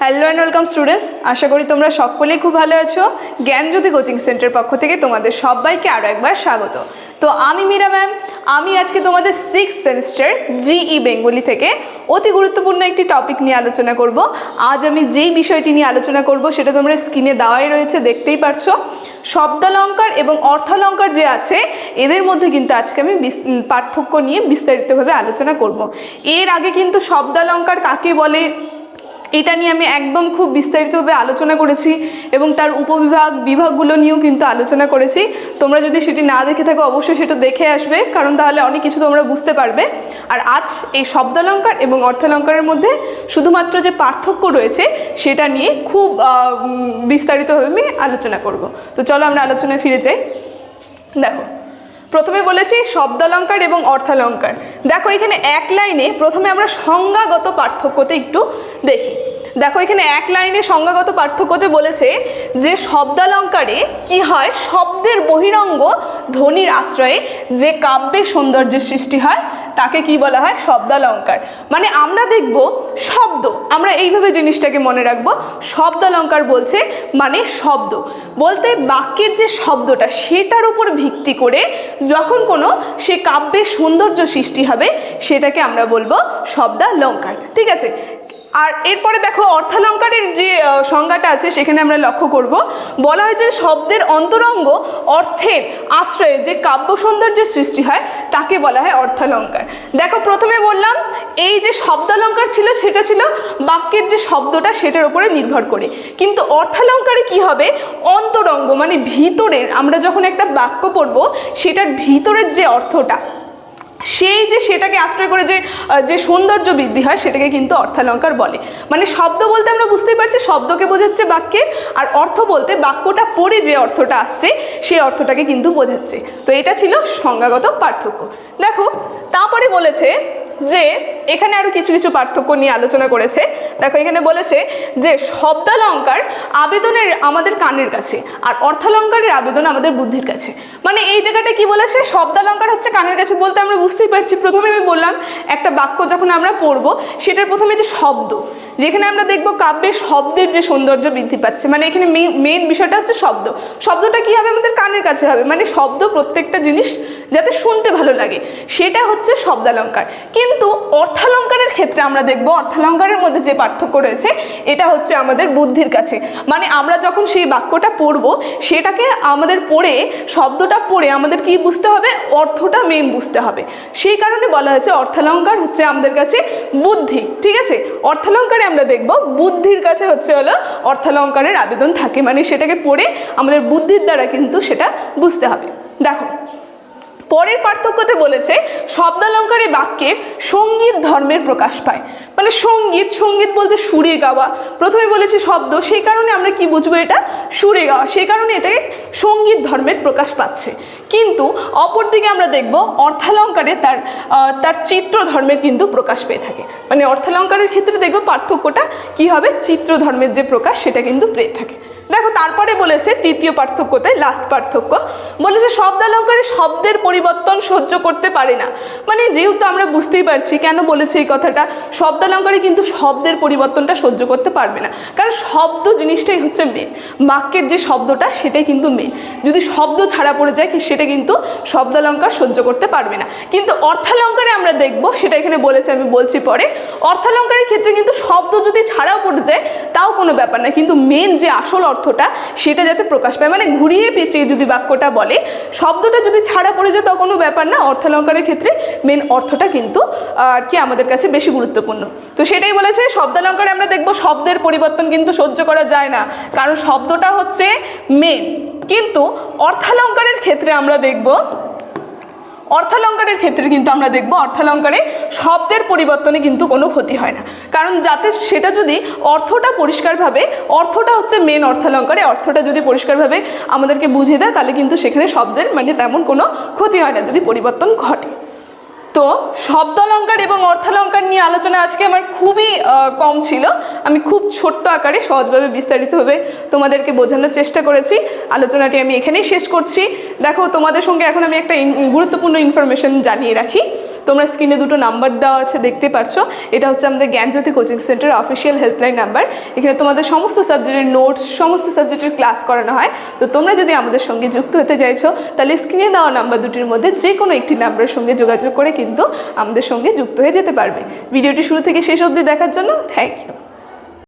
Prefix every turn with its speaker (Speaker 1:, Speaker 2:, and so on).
Speaker 1: Hello and welcome students আশা করি তোমরা সকলেই খুব ভালো আছো। জ্ঞানজ্যোতি কোচিং সেন্টার পক্ষ থেকে তোমাদের সবাইকে আরও একবার স্বাগত। তো আমি মীরা ম্যাম আমি আজকে তোমাদের সিক্স সেমিস্টার জিই বেঙ্গলি থেকে অতি গুরুত্বপূর্ণ একটি টপিক নিয়ে আলোচনা করব। আজ আমি যেই বিষয়টি নিয়ে আলোচনা করব সেটা তোমরা স্ক্রিনে দেওয়াই রয়েছে, দেখতেই পারছ। শব্দালঙ্কার এবং অর্থালঙ্কার যে আছে, এদের মধ্যে কিন্তু আজকে আমি পার্থক্য নিয়ে বিস্তারিতভাবে আলোচনা করব। এর আগে কিন্তু শব্দালঙ্কার কাকে বলে? এটা নিয়ে আমি একদম খুব বিস্তারিতভাবে আলোচনা করেছি এবং তার উপবিভাগ বিভাগগুলো নিয়েও কিন্তু আলোচনা করেছি। তোমরা যদি সেটি না দেখে থাকো, অবশ্যই সেটা দেখে আসবে, কারণ তাহলে অনেক কিছু তোমরা বুঝতে পারবে। আর আজ এই শব্দালঙ্কার এবং অর্থালঙ্কারের মধ্যে শুধুমাত্র যে পার্থক্য রয়েছে, সেটা নিয়ে খুব বিস্তারিতভাবে আমি আলোচনা করব। তো চলো আমরা আলোচনায় ফিরে যাই। দেখো প্রথমে বলেছি শব্দালঙ্কার এবং অর্থালঙ্কার। দেখো এখানে এক লাইনে প্রথমে আমরা সংজ্ঞাগত পার্থক্যতে একটু দেখি। দেখো এখানে এক লাইনে সংজ্ঞাগত পার্থক্যতে বলেছে যে শব্দালঙ্কারে কি হয়? শব্দের বহিরঙ্গ ধ্বনির আশ্রয়ে যে কাব্যের সৌন্দর্যের সৃষ্টি হয় তাকে কি বলা হয়? শব্দালঙ্কার। মানে আমরা দেখব শব্দ, আমরা এইভাবে জিনিসটাকে মনে রাখব, শব্দালঙ্কার বলছে মানে শব্দ। বলতে বাক্যের যে শব্দটা, সেটার উপর ভিত্তি করে যখন কোনো, সে কাব্যের সৌন্দর্য সৃষ্টি হবে, সেটাকে আমরা বলব শব্দালঙ্কার। ঠিক আছে? আর এরপরে দেখো অর্থালঙ্কারের যে সংজ্ঞাটা আছে, সেখানে আমরা লক্ষ্য করব। বলা হয়েছে শব্দের অন্তরঙ্গ অর্থের আশ্রয়ে যে কাব্য সৌন্দর্যের সৃষ্টি হয়, তাকে বলা হয় অর্থালঙ্কার। দেখো প্রথমে বললাম, এই যে শব্দালঙ্কার ছিল, সেটা ছিল বাক্যের যে শব্দটা, সেটার উপরে নির্ভর করে। কিন্তু অর্থালঙ্কারে কি হবে? অন্তরঙ্গ মানে ভিতরের, আমরা যখন একটা বাক্য পড়ব, সেটার ভিতরের যে অর্থটা সেই যে সেটাকে আশ্রয় করে যে যে সৌন্দর্য বৃদ্ধি হয় সেটাকে কিন্তু অর্থালঙ্কার বলে। মানে শব্দ বলতে আমরা বুঝতেই পারছি, শব্দকে বোঝাচ্ছে বাক্যের আর অর্থ বলতে বাক্যটা পড়ে যে অর্থটা আসছে, সেই অর্থটাকে কিন্তু বোঝাচ্ছে। তো এটা ছিল সংজ্ঞাগত পার্থক্য। দেখো, তারপরে বলেছে যে এখানে আরও কিছু কিছু পার্থক্য নিয়ে আলোচনা করেছে। দেখো, এখানে বলেছে যে শব্দালঙ্কার আবেদনের আমাদের কানের কাছে আর অর্থালঙ্কারের আবেদন আমাদের বুদ্ধির কাছে। মানে এই জায়গাটা কি বলেছে? শব্দালঙ্কার হচ্ছে কানের কাছে বলতে আমরা বুঝতেই পারছি। প্রথমে আমি বললাম, একটা বাক্য যখন আমরা পড়ব, সেটার প্রথমে যে শব্দ, যেখানে আমরা দেখব কাব্যের শব্দের যে সৌন্দর্য বৃদ্ধি পাচ্ছে। মানে এখানে মেন বিষয়টা হচ্ছে শব্দ। শব্দটা কি হবে? আমাদের কানের কাছে হবে। মানে শব্দ প্রত্যেকটা জিনিস যাতে শুনতে ভালো লাগে। সেটা হচ্ছে শব্দালঙ্কার। কিন্তু অর্থালঙ্কারের ক্ষেত্রে আমরা দেখব, অর্থালঙ্কারের মধ্যে যে পার্থক্য রয়েছে, এটা হচ্ছে আমাদের বুদ্ধির কাছে। মানে আমরা যখন সেই বাক্যটা পড়ব, সেটাকে আমাদের পড়ে, শব্দটা পড়ে আমাদের কি বুঝতে হবে? অর্থটা মেন বুঝতে হবে। সেই কারণে বলা হয়েছে অর্থালঙ্কার হচ্ছে আমাদের কাছে বুদ্ধি, ঠিক আছে? অর্থালঙ্কারে আমরা দেখব, বুদ্ধির কাছে হচ্ছে হলো অর্থালঙ্কারের আবেদন থাকে। মানে সেটাকে পড়ে আমাদের বুদ্ধির দ্বারা কিন্তু সেটা বুঝতে হবে। দেখো পরের পার্থক্যতে বলেছে, শব্দালঙ্কারে বাক্যের সংগীত ধর্মের প্রকাশ পায়। মানে সংগীত সংগীত বলতে সুরে গাওয়া। প্রথমে বলেছে শব্দ, সেই কারণে আমরা কি বুঝব এটা? সুরে গাওয়া। সেই কারণে এটাকে সংগীত ধর্মের প্রকাশ পাচ্ছে। কিন্তু অপরদিকে আমরা দেখব অর্থালঙ্কারে তার তার চিত্র ধর্মের কিন্তু প্রকাশ পেয়ে থাকে। মানে অর্থালঙ্কারের ক্ষেত্রে দেখব পার্থক্যটা কি হবে? চিত্র ধর্মের যে প্রকাশ, সেটা কিন্তু পেয়ে থাকে। দেখো, তারপরে বলেছে তৃতীয় পার্থক্যতে লাস্ট পার্থক্য, বলেছে শব্দালঙ্কারে শব্দের পরিবর্তন সহ্য করতে পারে না। মানে যেহেতু আমরা বুঝতেই পারছি, কেন বলেছে এই কথাটা শব্দালঙ্কারে কিন্তু শব্দের পরিবর্তনটা সহ্য করতে পারবে না। কারণ শব্দ জিনিসটাই হচ্ছে মেন বাক্যের যে শব্দটা, সেটাই কিন্তু মেন যদি শব্দ ছাড়া পড়ে যায় সেটা কিন্তু শব্দালঙ্কার সহ্য করতে পারবে না। কিন্তু অর্থালঙ্কারে আমরা দেখব, সেটা এখানে বলেছে, আমি বলছি পরে, অর্থালঙ্কারের ক্ষেত্রে কিন্তু শব্দ যদি ছাড়াও পড়ে যায়, তাও কোনো ব্যাপার না। কিন্তু মেন যে আসল অর্থটা সেটা যাতে প্রকাশ পায়। মানে ঘুরিয়ে পেঁচিয়ে যদি বাক্যটা বলে, শব্দটা যদি ছাড়া পড়ে যায় তাও কোনো ব্যাপার না। অর্থালঙ্কারের ক্ষেত্রে মেন অর্থটা কিন্তু, আর কি আমাদের কাছে বেশি গুরুত্বপূর্ণ। তো সেটাই বলেছে, শব্দালঙ্কারে আমরা দেখব শব্দের পরিবর্তন কিন্তু সহ্য করা যায় না। কারণ শব্দটা হচ্ছে মেন কিন্তু অর্থালঙ্কারের ক্ষেত্রে আমরা দেখব অর্থালঙ্কারের ক্ষেত্রে কিন্তু আমরা দেখব অর্থালঙ্কারে শব্দের পরিবর্তনে কিন্তু কোনো ক্ষতি হয় না। কারণ যাতে সেটা যদি অর্থটা পরিষ্কারভাবে, অর্থটা হচ্ছে মেন অর্থালঙ্কারে, অর্থটা যদি পরিষ্কারভাবে আমাদেরকে বুঝিয়ে দেয়, তাহলে কিন্তু সেখানে শব্দের মানে তেমন কোনো ক্ষতি হয় না যদি পরিবর্তন ঘটে। তো শব্দ অলঙ্কার এবং অর্থালঙ্কার নিয়ে আলোচনা আজকে আমার খুবই কম ছিল। আমি খুব ছোট্ট আকারে সহজভাবে বিস্তারিতভাবে তোমাদেরকে বোঝানোর চেষ্টা করেছি। আলোচনাটি আমি এখানেই শেষ করছি। দেখো, তোমাদের সঙ্গে এখন আমি একটা গুরুত্বপূর্ণ ইনফরমেশন জানিয়ে রাখি। তোমরা স্ক্রিনে দুটো নাম্বার দেওয়া আছে, দেখতে পারছ? এটা হচ্ছে আমাদের Gyanjyoti coaching centre official helpline number এখানে তোমাদের সমস্ত সাবজেক্টের নোটস সমস্ত সাবজেক্টের ক্লাস করানো হয়। তো তোমরা যদি আমাদের সঙ্গে যুক্ত হতে চাইছো, তাহলে স্ক্রিনে দেওয়া নাম্বার দুটির মধ্যে যে কোনো একটি নাম্বারের সঙ্গে যোগাযোগ করে কিন্তু আমাদের সঙ্গে যুক্ত হয়ে যেতে পারবে। ভিডিওটি শুরু থেকে শেষ অবধি দেখার জন্য থ্যাংক ইউ